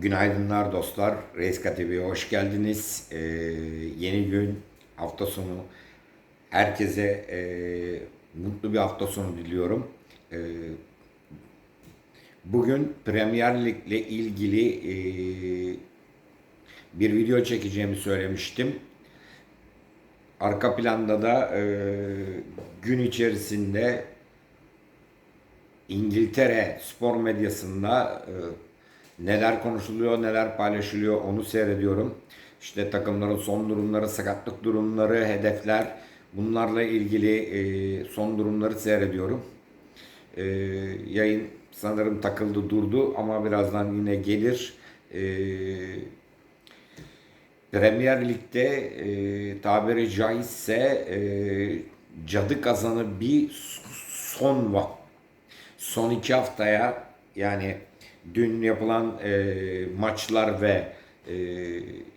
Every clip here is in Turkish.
Günaydınlar dostlar. Reis TV'ye hoş geldiniz. Ee, yeni gün, hafta sonu. Herkese e, mutlu bir hafta sonu diliyorum. Ee, bugün Premier ile ilgili e, bir video çekeceğimi söylemiştim. Arka planda da e, gün içerisinde İngiltere spor medyasında e, neler konuşuluyor, neler paylaşılıyor onu seyrediyorum. İşte takımların son durumları, sakatlık durumları, hedefler bunlarla ilgili e, son durumları seyrediyorum. E, yayın sanırım takıldı durdu ama birazdan yine gelir. E, Premier Lig'de e, tabiri caizse e, cadı kazanı bir son var. Son iki haftaya yani dün yapılan e, maçlar ve e,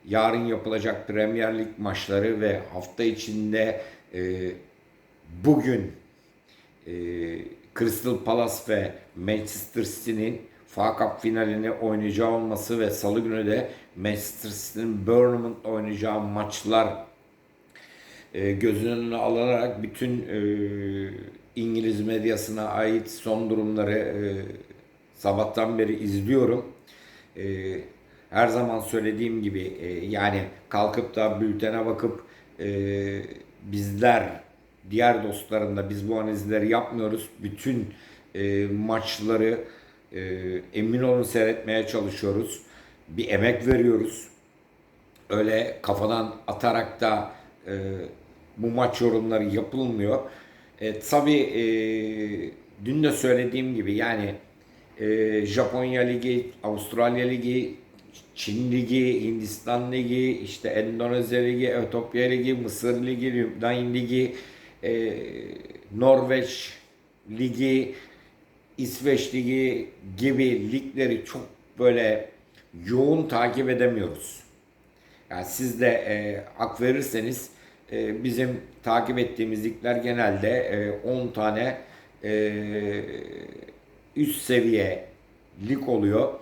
yarın yapılacak Premier Lig maçları ve hafta içinde e, bugün e, Crystal Palace ve Manchester City'nin FA Cup finalini oynayacağı olması ve salı günü de Manchester City'nin Bournemouth'la oynayacağı maçlar e, gözünün önüne alınarak bütün e, İngiliz medyasına ait son durumları e, sabahtan beri izliyorum. E, her zaman söylediğim gibi e, yani kalkıp da bültene bakıp e, bizler diğer dostlarında biz bu analizleri yapmıyoruz. Bütün e, maçları e, emin olun seyretmeye çalışıyoruz. Bir emek veriyoruz. Öyle kafadan atarak da e, bu maç yorumları yapılmıyor. E, tabii e, dün de söylediğim gibi yani e, Japonya Ligi, Avustralya Ligi, Çin Ligi, Hindistan Ligi, işte Endonezya Ligi, Etiyopya Ligi, Mısır Ligi, Lübnan Ligi, e, Norveç Ligi, İsveç Ligi gibi ligleri çok böyle yoğun takip edemiyoruz. Yani siz de e, hak verirseniz e, bizim takip ettiğimiz ligler genelde e, 10 tane e, üst seviye lig oluyor.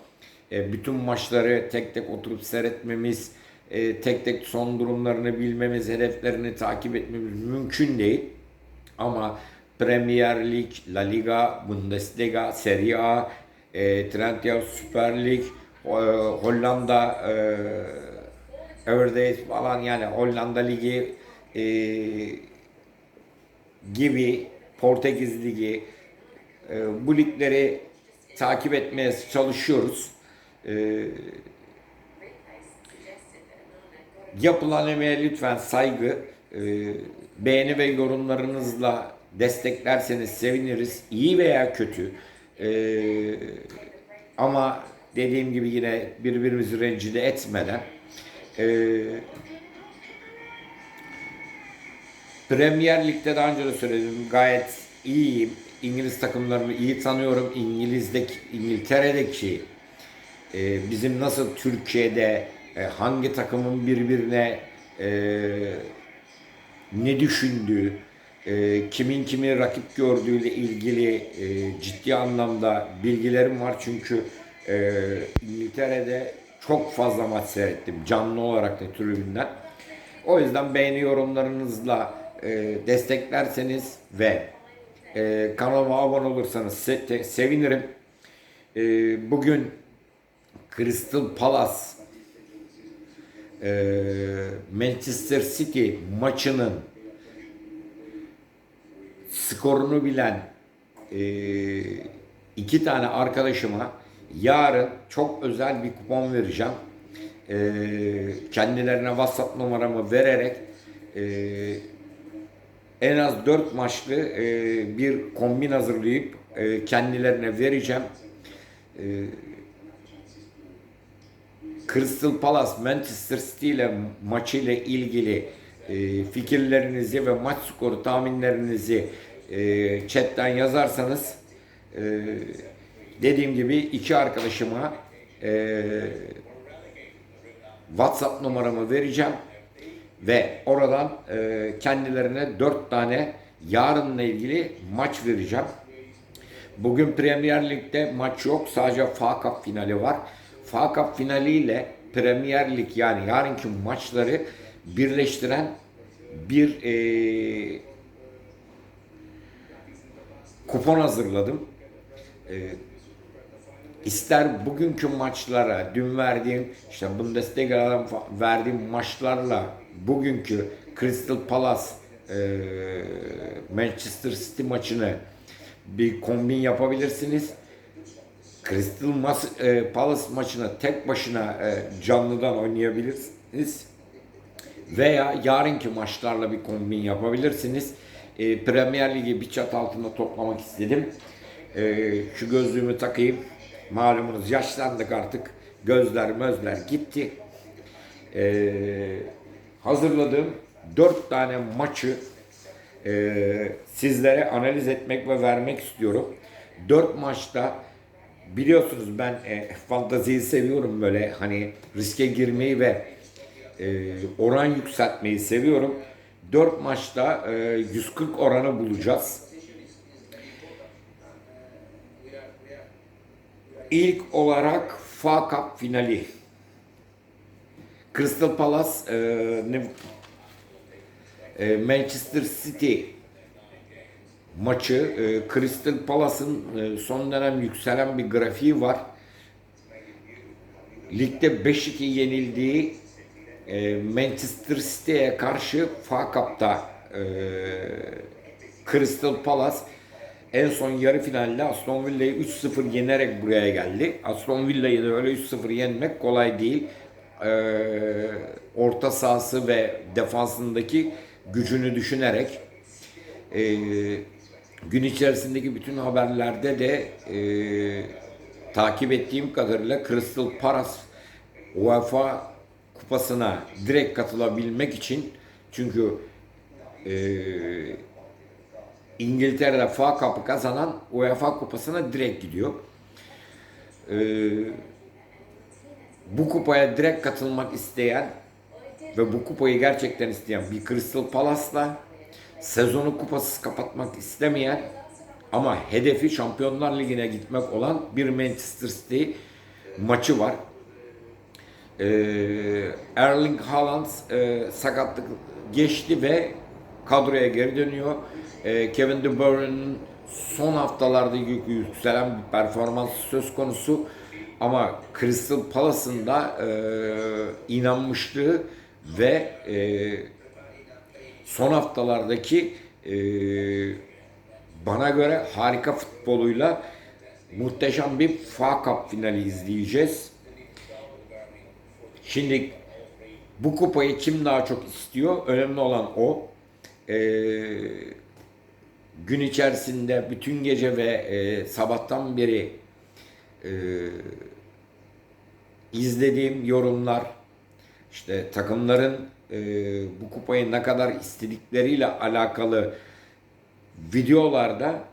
E, bütün maçları tek tek oturup seyretmemiz, e, tek tek son durumlarını bilmemiz, hedeflerini takip etmemiz mümkün değil. Ama Premier Lig, La Liga, Bundesliga, Serie A, e, Trendyol Süper Lig, e, Hollanda, e, Everdays falan yani Hollanda Ligi e, gibi Portekiz Ligi e, bu ligleri takip etmeye çalışıyoruz. E, yapılan emeğe lütfen saygı, e, beğeni ve yorumlarınızla desteklerseniz seviniriz. İyi veya kötü. Ama dediğim gibi yine birbirimizi rencide etmeden e, Premier Lig'de daha önce de söyledim gayet iyiyim. İngiliz takımlarını iyi tanıyorum. İngiliz'deki, İngiltere'deki e, bizim nasıl Türkiye'de e, hangi takımın birbirine e, ne düşündüğü, e, kimin kimi rakip gördüğüyle ilgili e, ciddi anlamda bilgilerim var. Çünkü e, İngiltere'de çok fazla maç seyrettim canlı olarak da tribünden. O yüzden beğeni yorumlarınızla e, desteklerseniz ve e, kanalıma abone olursanız se- te- sevinirim. E, bugün Crystal Palace e, Manchester City maçının skorunu bilen e, iki tane arkadaşıma yarın çok özel bir kupon vereceğim. E, kendilerine WhatsApp numaramı vererek e, en az 4 maçlı e, bir kombin hazırlayıp e, kendilerine vereceğim. E, Crystal Palace Manchester City ile maçı ile ilgili e, fikirlerinizi ve maç skoru tahminlerinizi e, chatten yazarsanız e, dediğim gibi iki arkadaşıma e, WhatsApp numaramı vereceğim ve oradan e, kendilerine dört tane yarınla ilgili maç vereceğim. Bugün Premier Lig'de maç yok. Sadece FA Cup finali var. FA Cup finaliyle Premier Lig yani yarınki maçları birleştiren bir e, kupon hazırladım. E, ister bugünkü maçlara, dün verdiğim işte Bundesliga'dan fa- verdiğim maçlarla bugünkü Crystal Palace e, Manchester City maçını bir kombin yapabilirsiniz. Crystal e, Palace maçını tek başına e, canlıdan oynayabilirsiniz. Veya yarınki maçlarla bir kombin yapabilirsiniz. Premier Ligi bir çat altında toplamak istedim. Şu gözlüğümü takayım. Malumunuz yaşlandık artık. Gözler mözler gitti. E, hazırladığım dört tane maçı e, sizlere analiz etmek ve vermek istiyorum. Dört maçta biliyorsunuz ben e, fantaziyi seviyorum böyle hani riske girmeyi ve e, oran yükseltmeyi seviyorum. 4 maçta e, 140 oranı bulacağız. İlk olarak FA Cup finali. Crystal Palace e, ne- e, Manchester City maçı. E, Crystal Palace'ın e, son dönem yükselen bir grafiği var. Ligde 5-2 yenildiği e, Manchester City'ye karşı FA Cup'ta e, Crystal Palace en son yarı finalde Aston Villa'yı 3-0 yenerek buraya geldi. Aston Villa'yı da öyle 3-0 yenmek kolay değil. E, orta sahası ve defansındaki gücünü düşünerek e, gün içerisindeki bütün haberlerde de e, takip ettiğim kadarıyla Crystal Palace UEFA kupasına direkt katılabilmek için çünkü e, İngiltere'de FA Cup'ı kazanan UEFA kupasına direkt gidiyor. E, bu kupaya direkt katılmak isteyen ve bu kupayı gerçekten isteyen bir Crystal Palace'la sezonu kupasız kapatmak istemeyen ama hedefi Şampiyonlar Ligi'ne gitmek olan bir Manchester City maçı var. Ee, Erling Haaland e, sakatlık geçti ve kadroya geri dönüyor. Ee, Kevin De Bruyne'nin son haftalarda yük- yükselen bir performans söz konusu. Ama Crystal Palace'ın da e, inanmışlığı ve e, son haftalardaki e, bana göre harika futboluyla muhteşem bir FA Cup finali izleyeceğiz. Şimdi bu kupayı kim daha çok istiyor? Önemli olan o. Ee, gün içerisinde bütün gece ve e, sabahtan beri e, izlediğim yorumlar, işte takımların e, bu kupayı ne kadar istedikleriyle alakalı videolarda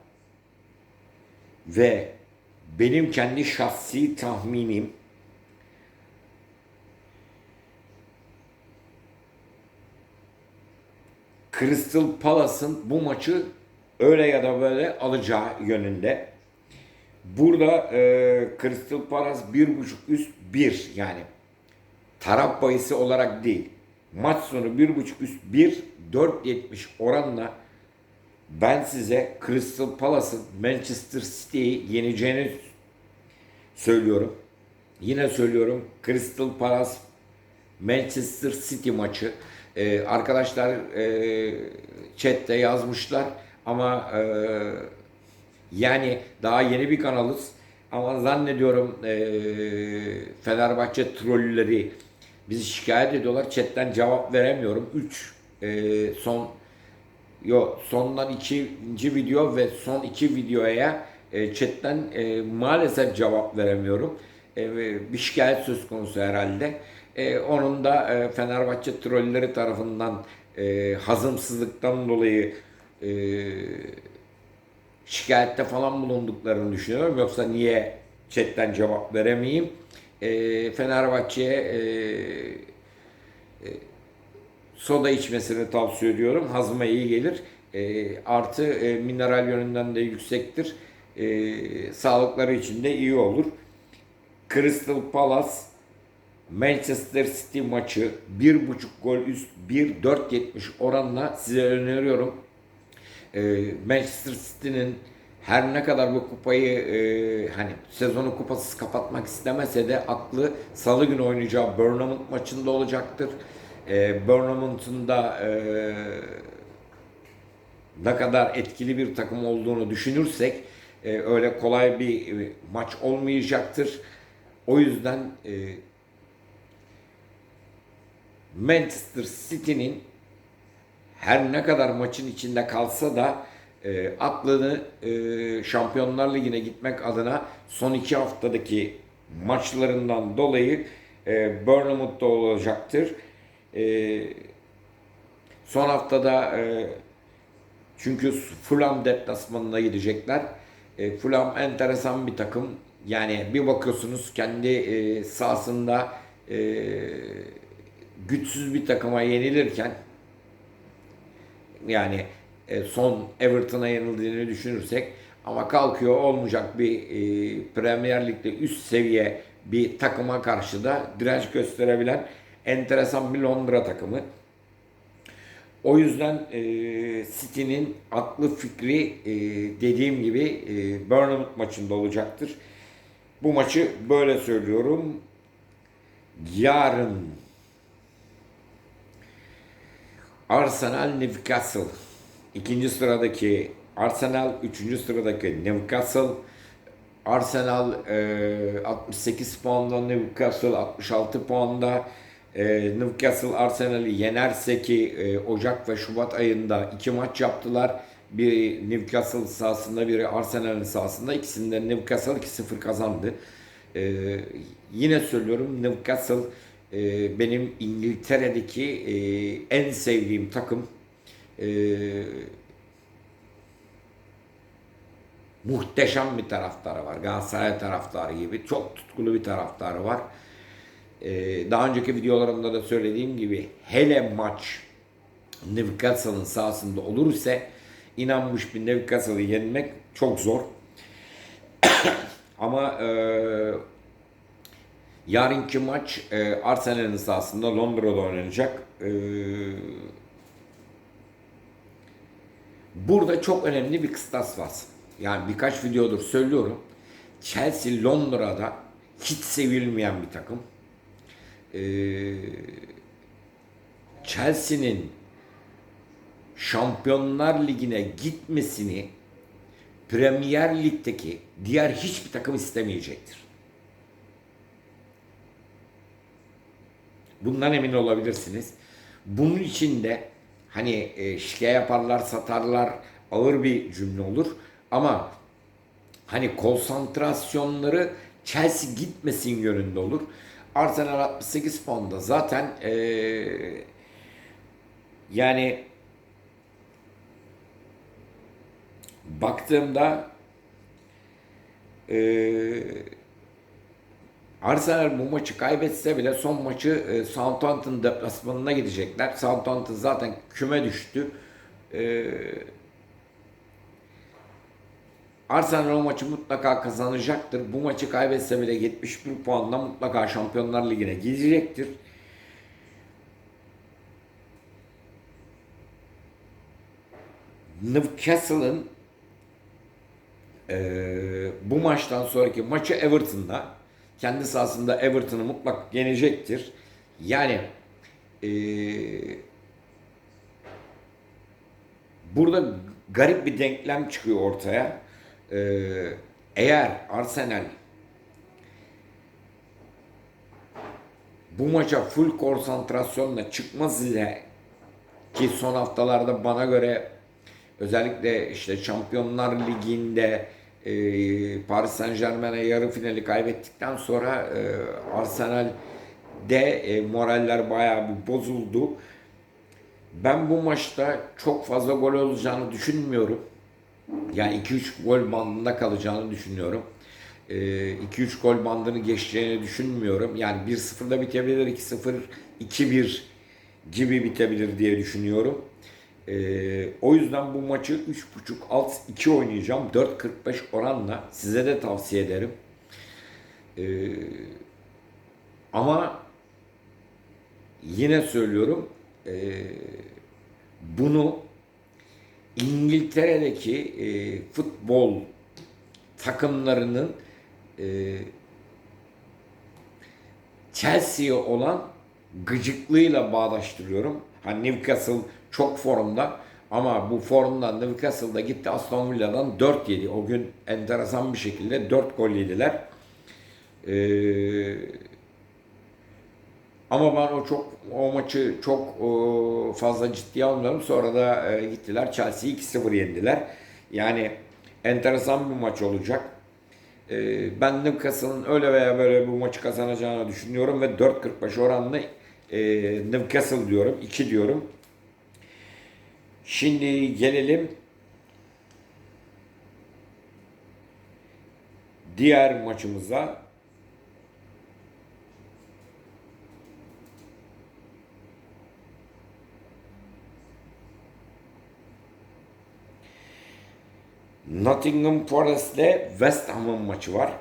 ve benim kendi şahsi tahminim Crystal Palace'ın bu maçı öyle ya da böyle alacağı yönünde. Burada e, Crystal Palace 1.5 üst 1 yani taraf bahisi olarak değil. Maç sonu 1.5 üst 1 4.70 oranla ben size Crystal Palace'ın Manchester City'yi yeneceğini söylüyorum. Yine söylüyorum Crystal Palace Manchester City maçı. Ee, arkadaşlar e, chatte yazmışlar ama e, yani daha yeni bir kanalız ama zannediyorum e, Fenerbahçe trollleri bizi şikayet ediyorlar. Chatten cevap veremiyorum. 3 e, son Yo sondan ikinci video ve son iki videoya e, chatten e, maalesef cevap veremiyorum. E, bir şikayet söz konusu herhalde. E, onun da e, Fenerbahçe trolleri tarafından e, hazımsızlıktan dolayı e, şikayette falan bulunduklarını düşünüyorum. Yoksa niye chatten cevap veremeyeyim? E, Fenerbahçe'ye e, soda içmesini tavsiye ediyorum. Hazma iyi gelir. E, artı e, mineral yönünden de yüksektir. E, sağlıkları için de iyi olur. Crystal Palace Manchester City maçı 1.5 gol üst 1.470 oranla size öneriyorum. Ee, Manchester City'nin her ne kadar bu kupayı e, hani sezonu kupasız kapatmak istemese de aklı salı günü oynayacağı Bournemouth maçında olacaktır. Ee, Bournemouth'un da e, ne kadar etkili bir takım olduğunu düşünürsek e, öyle kolay bir e, maç olmayacaktır. O yüzden e, Manchester City'nin her ne kadar maçın içinde kalsa da e, aklını e, Şampiyonlar Ligi'ne gitmek adına son iki haftadaki maçlarından dolayı e, Bournemouth'ta olacaktır. E, son haftada e, çünkü Fulham deplasmanına gidecekler. E, Fulham enteresan bir takım. Yani bir bakıyorsunuz kendi e, sahasında e, güçsüz bir takıma yenilirken yani e, son Everton'a yenildiğini düşünürsek ama kalkıyor olmayacak bir e, Premier Lig'de üst seviye bir takıma karşı da direnç gösterebilen enteresan bir Londra takımı. O yüzden e, City'nin aklı fikri e, dediğim gibi e, Bournemouth maçında olacaktır. Bu maçı böyle söylüyorum. Yarın Arsenal Newcastle ikinci sıradaki Arsenal üçüncü sıradaki Newcastle Arsenal e, 68 puanda Newcastle 66 puanda e, Newcastle Arsenal'i yenerse ki e, Ocak ve Şubat ayında iki maç yaptılar. Biri Newcastle sahasında biri Arsenal'in sahasında. İkisinde Newcastle 2-0 kazandı. E, yine söylüyorum Newcastle e, benim İngiltere'deki e, en sevdiğim takım. E, muhteşem bir taraftarı var. Galatasaray taraftarı gibi. Çok tutkulu bir taraftarı var. Ee, daha önceki videolarımda da söylediğim gibi hele maç Newcastle'ın sahasında olur ise inanmış bir Newcastle'ı yenmek çok zor. Ama e, yarınki maç e, Arsenal'in sahasında Londra'da oynanacak. E, burada çok önemli bir kıstas var. Yani birkaç videodur söylüyorum. Chelsea Londra'da hiç sevilmeyen bir takım. Ee, Chelsea'nin Şampiyonlar Ligi'ne gitmesini Premier Lig'deki diğer hiçbir takım istemeyecektir. Bundan emin olabilirsiniz. Bunun için de hani e, şike yaparlar, satarlar ağır bir cümle olur. Ama hani konsantrasyonları Chelsea gitmesin yönünde olur. Arsenal 68 puanda zaten ee, yani baktığımda ee, Arsenal bu maçı kaybetse bile son maçı e, Southampton deplasmanına gidecekler. Southampton zaten küme düştü. E, Arsenal o maçı mutlaka kazanacaktır. Bu maçı kaybetse bile 71 puanla mutlaka Şampiyonlar Ligi'ne gidecektir. Newcastle'ın e, bu maçtan sonraki maçı Everton'da kendi sahasında Everton'ı mutlak yenecektir. Yani e, burada garip bir denklem çıkıyor ortaya. Ee, eğer Arsenal bu maça full konsantrasyonla çıkmaz ile ki son haftalarda bana göre özellikle işte Şampiyonlar Ligi'nde e, Paris Saint Germain'e yarı finali kaybettikten sonra e, Arsenal'de e, moraller bayağı bir bozuldu. Ben bu maçta çok fazla gol olacağını düşünmüyorum. Yani 2-3 gol bandında kalacağını düşünüyorum. 2-3 ee, gol bandını geçeceğini düşünmüyorum. Yani 1-0'da bitebilir, 2-0, 2-1 gibi bitebilir diye düşünüyorum. Ee, o yüzden bu maçı 3.5 alt 2 oynayacağım. 4.45 oranla size de tavsiye ederim. Ee, ama yine söylüyorum e, bunu İngiltere'deki e, futbol takımlarının e, Chelsea'ye olan gıcıklığıyla bağdaştırıyorum. Hani Newcastle çok formda ama bu formdan Newcastle'da gitti Aston Villa'dan 4 yedi. O gün enteresan bir şekilde 4 gol yediler. Ee, ama ben o çok o maçı çok e, fazla ciddiye almıyorum. Sonra da e, gittiler Chelsea'yi 2-0 yendiler. Yani enteresan bir maç olacak. E, ben Newcastle'ın öyle veya böyle bu maçı kazanacağını düşünüyorum ve 4.45 oranlı e, Newcastle diyorum. 2 diyorum. Şimdi gelelim diğer maçımıza. Nottingham Forest ile West Ham'ın maçı var.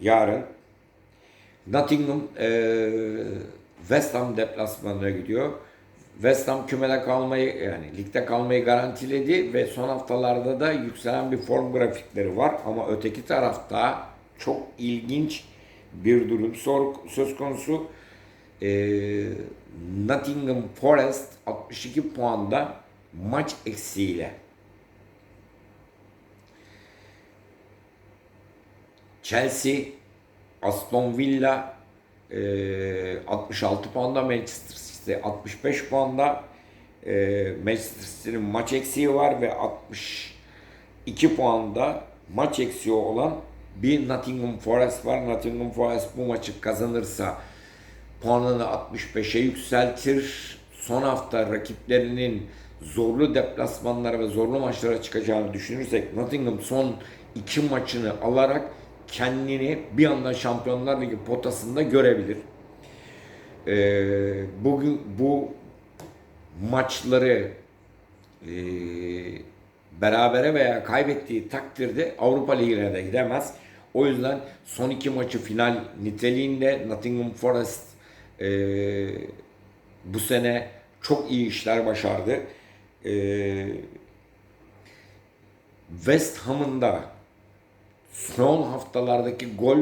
Yarın. Nottingham eee, West Ham deplasmanına gidiyor. West Ham kümede kalmayı yani ligde kalmayı garantiledi ve son haftalarda da yükselen bir form grafikleri var ama öteki tarafta çok ilginç bir durum söz konusu. Ee, Nottingham Forest 62 puanda maç eksiğiyle. Chelsea, Aston Villa e, 66 puanda, Manchester City 65 puanda. E, Manchester City'nin maç eksiği var ve 62 puanda maç eksiği olan bir Nottingham Forest var. Nottingham Forest bu maçı kazanırsa puanını 65'e yükseltir. Son hafta rakiplerinin zorlu deplasmanlara ve zorlu maçlara çıkacağını düşünürsek Nottingham son iki maçını alarak kendini bir anda Şampiyonlar Ligi potasında görebilir. Ee, bugün bu maçları e, berabere veya kaybettiği takdirde Avrupa Ligi'ne de gidemez. O yüzden son iki maçı final niteliğinde Nottingham Forest e, bu sene çok iyi işler başardı. E, West Ham'ın da son haftalardaki gol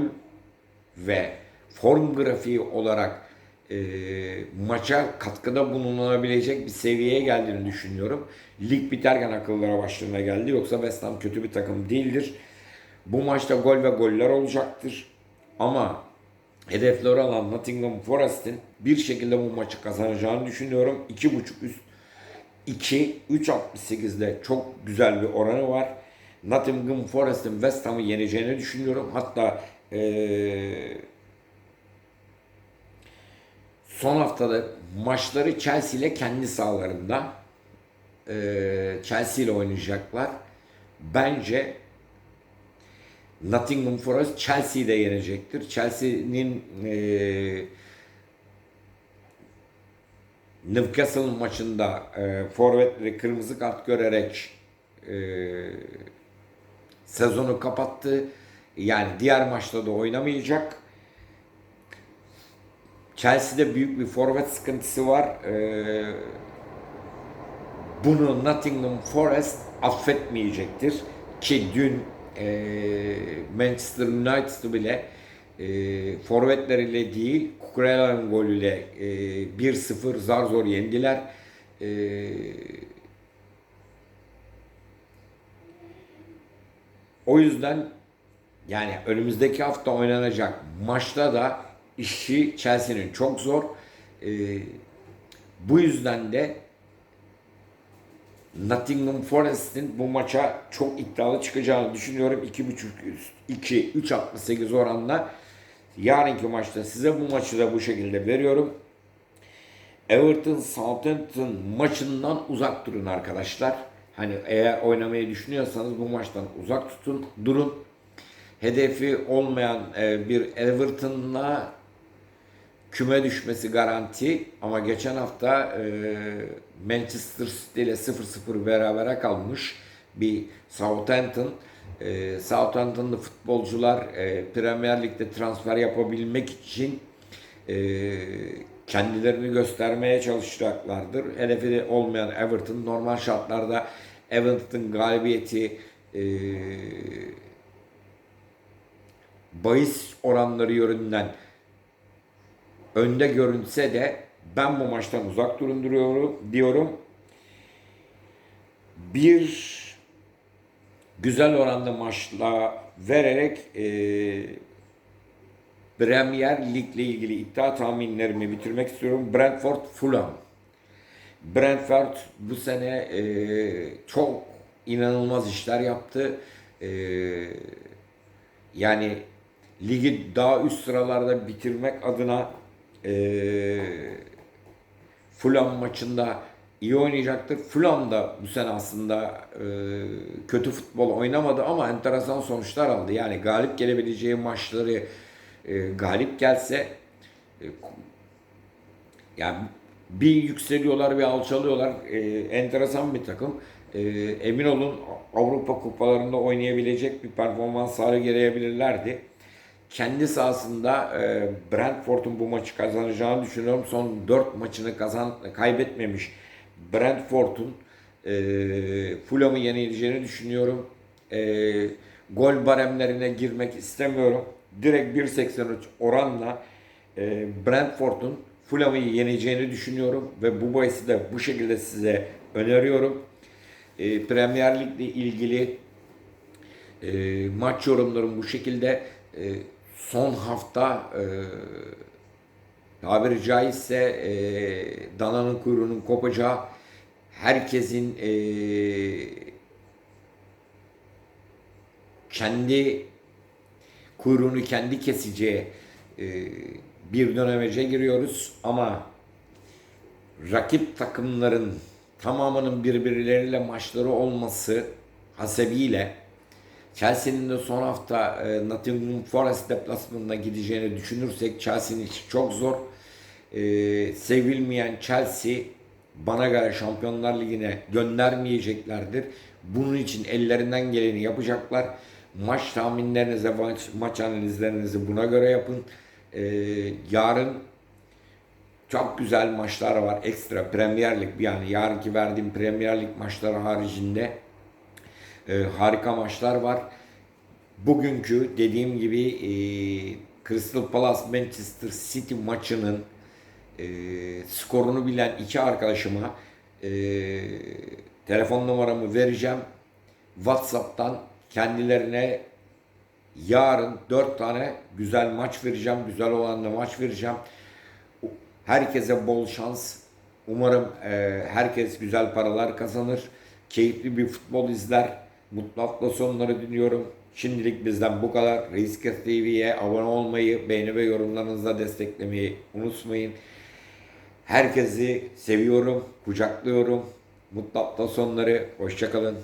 ve form grafiği olarak e, maça katkıda bulunabilecek bir seviyeye geldiğini düşünüyorum. Lig biterken akıllara başlarına geldi. Yoksa West Ham kötü bir takım değildir. Bu maçta gol ve goller olacaktır. Ama hedefleri olan Nottingham Forest'in bir şekilde bu maçı kazanacağını düşünüyorum. 2.5 üst 2 3.68'de çok güzel bir oranı var. Nottingham Forest'in West Ham'ı yeneceğini düşünüyorum. Hatta eee son haftada maçları Chelsea ile kendi sahalarında eee Chelsea ile oynayacaklar. Bence Nottingham Forest Chelsea'yi de yenecektir. Chelsea'nin eee Newcastle maçında e, forvetleri kırmızı kart görerek e, sezonu kapattı. Yani diğer maçta da oynamayacak. Chelsea'de büyük bir forvet sıkıntısı var. E, bunu Nottingham Forest affetmeyecektir. Ki dün e, Manchester United'ı bile e, forvetleriyle değil Kukurela'nın golüyle e, 1-0 zar zor yendiler. E, o yüzden yani önümüzdeki hafta oynanacak maçta da işi Chelsea'nin çok zor. E, bu yüzden de Nottingham Forest'in bu maça çok iddialı çıkacağını düşünüyorum. 2.5 üst 2 3.68 oranla yarınki maçta size bu maçı da bu şekilde veriyorum. Everton Southampton maçından uzak durun arkadaşlar. Hani eğer oynamayı düşünüyorsanız bu maçtan uzak tutun, durun. Hedefi olmayan e, bir Everton'la küme düşmesi garanti ama geçen hafta e, Manchester City ile 0-0 berabere kalmış bir Southampton E, Southampton'lı futbolcular e, Premier Lig'de transfer yapabilmek için e, kendilerini göstermeye çalışacaklardır. Hedefi de olmayan Everton normal şartlarda Everton galibiyeti e, bahis oranları yönünden önde görünse de ben bu maçtan uzak durun diyorum. Bir güzel oranlı maçla vererek e, Premier Lig ile ilgili iddia tahminlerimi bitirmek istiyorum. Brentford Fulham. Brentford bu sene e, çok inanılmaz işler yaptı. E, yani ligi daha üst sıralarda bitirmek adına e, Fulham maçında iyi oynayacaktır. Fulham da bu sene aslında e, kötü futbol oynamadı ama enteresan sonuçlar aldı. Yani galip gelebileceği maçları e, galip gelse e, yani bir yükseliyorlar bir alçalıyorlar. E, enteresan bir takım. E, emin olun Avrupa kupalarında oynayabilecek bir performans sergileyebilirlerdi. Kendi sahasında e, Brentford'un bu maçı kazanacağını düşünüyorum. Son 4 maçını kazan kaybetmemiş Brentford'un e, Fulham'ı yenileceğini düşünüyorum. E, gol baremlerine girmek istemiyorum. Direkt 1.83 oranla e, Brentford'un Fulham'ı yeneceğini düşünüyorum ve bu bahisi de bu şekilde size öneriyorum. E, Premier Lig'le ilgili e, maç yorumlarım bu şekilde. E, son hafta e, tabiri caizse e, dananın kuyruğunun kopacağı herkesin e, kendi kuyruğunu kendi keseceği e, bir dönemece giriyoruz. Ama rakip takımların tamamının birbirleriyle maçları olması hasebiyle Chelsea'nin de son hafta e, Nottingham Forest deplasmanına gideceğini düşünürsek Chelsea'nin işi çok zor. E, sevilmeyen Chelsea bana göre Şampiyonlar Ligi'ne göndermeyeceklerdir. Bunun için ellerinden geleni yapacaklar. Maç tahminlerinizi, maç, maç analizlerinizi buna göre yapın. E, yarın çok güzel maçlar var. Ekstra Premier Lig yani yarınki verdiğim Premier Lig maçları haricinde e, harika maçlar var. Bugünkü dediğim gibi e, Crystal Palace Manchester City maçının e, skorunu bilen iki arkadaşıma e, telefon numaramı vereceğim. WhatsApp'tan kendilerine yarın dört tane güzel maç vereceğim. Güzel olanla maç vereceğim. Herkese bol şans. Umarım e, herkes güzel paralar kazanır. Keyifli bir futbol izler. Mutlu hafta sonları diliyorum. Şimdilik bizden bu kadar. Reisket TV'ye abone olmayı, beğeni ve yorumlarınızla desteklemeyi unutmayın. Herkesi seviyorum, kucaklıyorum. Mutlu hafta sonları. Hoşçakalın.